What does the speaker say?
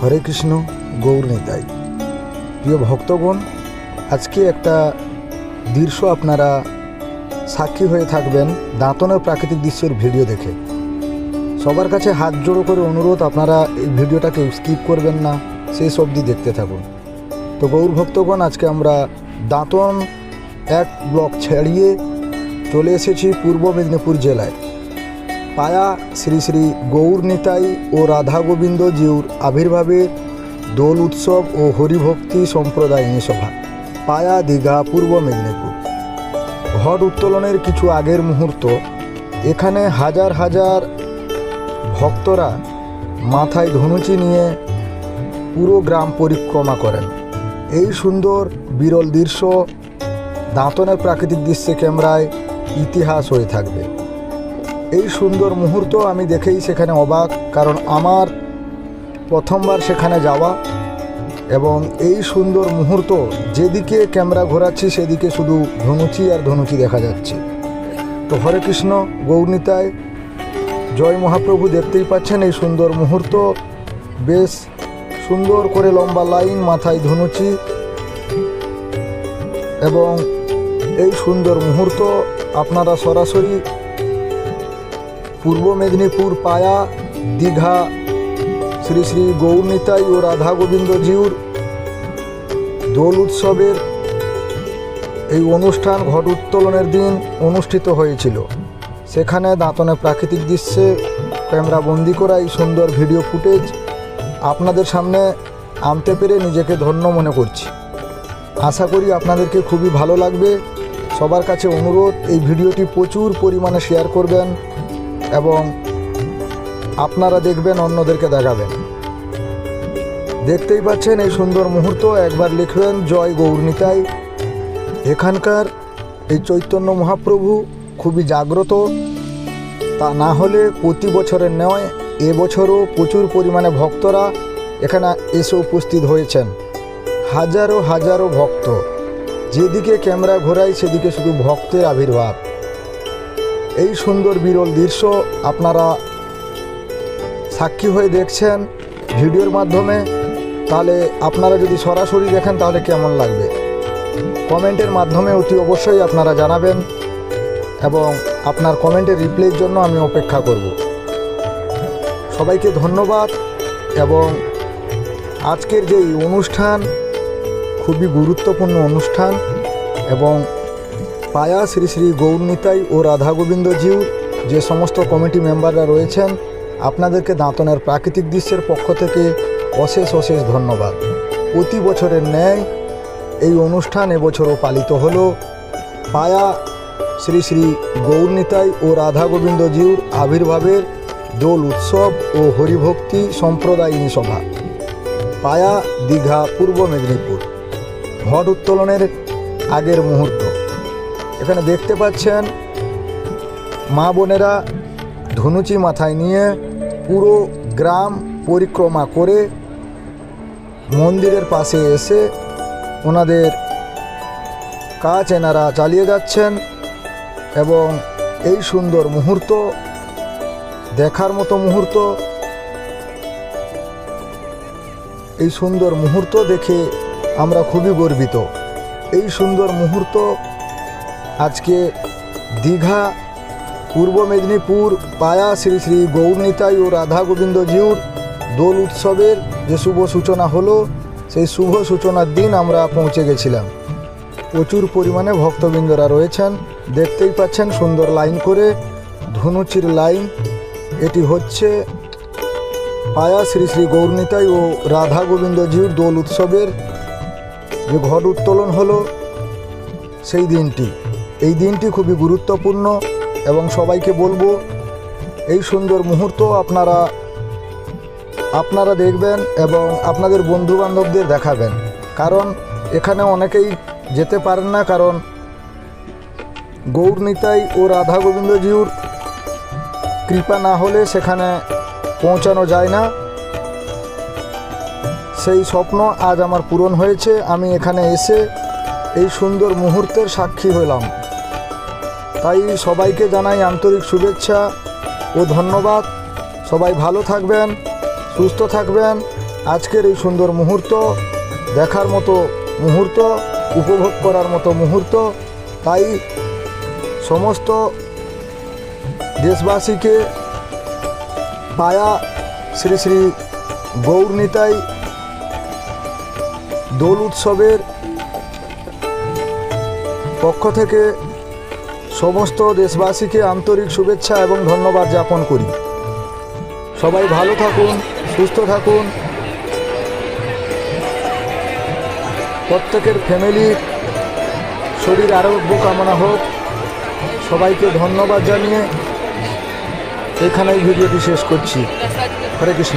হরে কৃষ্ণ, গৌর নিতাই। প্রিয় ভক্তগণ, আজকে একটা দৃশ্য আপনারা সাক্ষী হয়ে থাকবেন দাঁতনের প্রাকৃতিক দৃশ্যের ভিডিও দেখে। সবার কাছে হাত জোড়ো করে অনুরোধ, আপনারা এই ভিডিওটাকে স্কিপ করবেন না, শেষ অবধি দেখতে থাকুন। তো গৌর ভক্তগণ, আজকে আমরা দাঁতন এক ব্লক ছাড়িয়ে চলে এসেছি পূর্ব মেদিনীপুর জেলায়। পায়া শ্রী শ্রী গৌর নিতাই ও রাধা গোবিন্দ জিউর আবির্ভাবের দোল উৎসব ও হরিভক্তি সম্প্রদায়িনী সভা, পায়া দীঘা পূর্ব মেদিনীপুর। ঘট উত্তোলনের কিছু আগের মুহূর্ত, এখানে হাজার হাজার ভক্তরা মাথায় ধনুচি নিয়ে পুরো গ্রাম পরিক্রমা করেন। এই সুন্দর বিরল দৃশ্য দাঁতনের প্রাকৃতিক দৃশ্যে ক্যামেরায় ইতিহাস হয়ে থাকবে। এই সুন্দর মুহূর্ত আমি দেখেই সেখানে অবাক, কারণ আমার প্রথমবার সেখানে যাওয়া এবং এই সুন্দর মুহূর্ত, যেদিকে ক্যামেরা ঘোরাচ্ছি সেদিকে শুধু ধনুচি আর ধনুচি দেখা যাচ্ছে। তো হরে কৃষ্ণ, গৌরনীতায় জয় মহাপ্রভু দেখতেই পাচ্ছেন এই সুন্দর মুহূর্ত। বেশ সুন্দর করে লম্বা লাইন, মাথায় ধনুচি এবং এই সুন্দর মুহূর্ত আপনারা সরাসরি পূর্ব মেদিনীপুর পায়া, দীঘা, শ্রী শ্রী গৌরনীতাই ও রাধা গোবিন্দ জিউর দোল উৎসবের এই অনুষ্ঠান ঘট উত্তোলনের দিন অনুষ্ঠিত হয়েছিল। সেখানে দাঁতনে প্রাকৃতিক দৃশ্যে ক্যামেরা বন্দি করা এই সুন্দর ভিডিও ফুটেজ আপনাদের সামনে আনতে পেরে নিজেকে ধন্য মনে করছি। আশা করি আপনাদেরকে খুবই ভালো লাগবে। সবার কাছে অনুরোধ, এই ভিডিওটি প্রচুর পরিমাণে শেয়ার করবেন। এবং আপনারা দেখবেন, অন্যদেরকে দেখাবেন। দেখতেই পাচ্ছেন এই সুন্দর মুহূর্ত। একবার লিখবেন জয় গৌরনিতাই। এখানকার এই চৈতন্য মহাপ্রভু খুবই জাগ্রত। তা না হলে প্রতি বছরের নয় এবছরও প্রচুর পরিমাণে ভক্তরা এখানে এসে উপস্থিত হয়েছেন। হাজারো হাজারো ভক্ত। যেদিকে ক্যামেরা ঘোরাই সেদিকে শুধু ভক্তের আবির্ভাব। এই সুন্দর বিরল দৃশ্য আপনারা সাক্ষী হয়ে দেখছেন ভিডিওর মাধ্যমে, তাহলে আপনারা যদি সরাসরি দেখেন, তাহলে কেমন লাগবে? কমেন্টের মাধ্যমে অতি অবশ্যই আপনারা জানাবেন এবং আপনার কমেন্টের রিপ্লাইয়ের জন্য আমি অপেক্ষা করব। সবাইকে ধন্যবাদ এবং আজকের যে অনুষ্ঠান, খুবই গুরুত্বপূর্ণ অনুষ্ঠান এবং পায়া, শ্রী শ্রী গৌরনিতাই ও রাধা গোবিন্দ জিউ যে সমস্ত কমিটি মেম্বাররা রয়েছেন, আপনাদেরকে দাঁতনের প্রাকৃতিক দৃশ্যের পক্ষ থেকে অশেষ অশেষ ধন্যবাদ। প্রতি বছরের ন্যায় এই অনুষ্ঠান এবছরও পালিত হলো। পায়া, শ্রী শ্রী গৌরনিতাই ও রাধা গোবিন্দ জিউর আবির্ভাবের দোল উৎসব ও হরিভক্তি সম্প্রদায়িনী সভা। পায়া, দীঘা, পূর্ব মেদিনীপুর। ভট উত্তোলনের আগের মুহূর্ত। এখানে দেখতে পাচ্ছেন মা বোনেরা ধনুচি মাথায় নিয়ে পুরো গ্রাম পরিক্রমা করে মন্দিরের পাশে এসে ওনাদের কাজ এনারা চালিয়ে যাচ্ছেন এবং এই সুন্দর মুহূর্ত, দেখার মতো মুহূর্ত, এই সুন্দর মুহূর্ত দেখে আমরা খুবই গর্বিত। এই সুন্দর মুহূর্ত আজকে দীঘা, পূর্ব মেদিনীপুর, পায়া শ্রী শ্রী গৌরনিতাই ও রাধা গোবিন্দ জিউর দোল উৎসবের যে শুভ সূচনা হলো, সেই শুভ সূচনার দিন আমরা পৌঁছে গেছিলাম। প্রচুর পরিমাণে ভক্তবৃন্দরা রয়েছেন, দেখতেই পাচ্ছেন সুন্দর লাইন করে, ধনুচির লাইন। এটি হচ্ছে পায়া শ্রী শ্রী গৌরনিতাই ও রাধা গোবিন্দ জিউর দোল উৎসবের যে ঘট উত্তোলন হলো, সেই দিনটি। এই দিনটি খুবই গুরুত্বপূর্ণ এবং সবাইকে বলব, এই সুন্দর মুহূর্ত আপনারা আপনারা দেখবেন এবং আপনাদের বন্ধু বান্ধবদের দেখাবেন। কারণ এখানে অনেকেই যেতে পারেন না, কারণ গৌরনিতাই ও রাধা গোবিন্দজিউর কৃপা না হলে সেখানে পৌঁছানো যায় না। সেই স্বপ্ন আজ আমার পূরণ হয়েছে, আমি এখানে এসে এই সুন্দর মুহূর্তের সাক্ষী হলাম। তাই সবাইকে জানাই আন্তরিক শুভেচ্ছা ও ধন্যবাদ। সবাই ভালো থাকবেন, সুস্থ থাকবেন। আজকের এই সুন্দর মুহূর্ত, দেখার মতো মুহূর্ত, উপভোগ করার মতো মুহূর্ত, তাই সমস্ত দেশবাসীকে পায়া শ্রী শ্রী গৌর নিতাই দোল উৎসবের পক্ষ থেকে সমস্ত দেশবাসীকে আন্তরিক শুভেচ্ছা এবং ধন্যবাদ জ্ঞাপন করি। সবাই ভালো থাকুন, সুস্থ থাকুন। প্রত্যেকের ফ্যামিলির শরীর আরোগ্য কামনা হোক। সবাইকে ধন্যবাদ জানিয়ে এখানেই ভিডিওটি শেষ করছি। হরে কৃষ্ণ।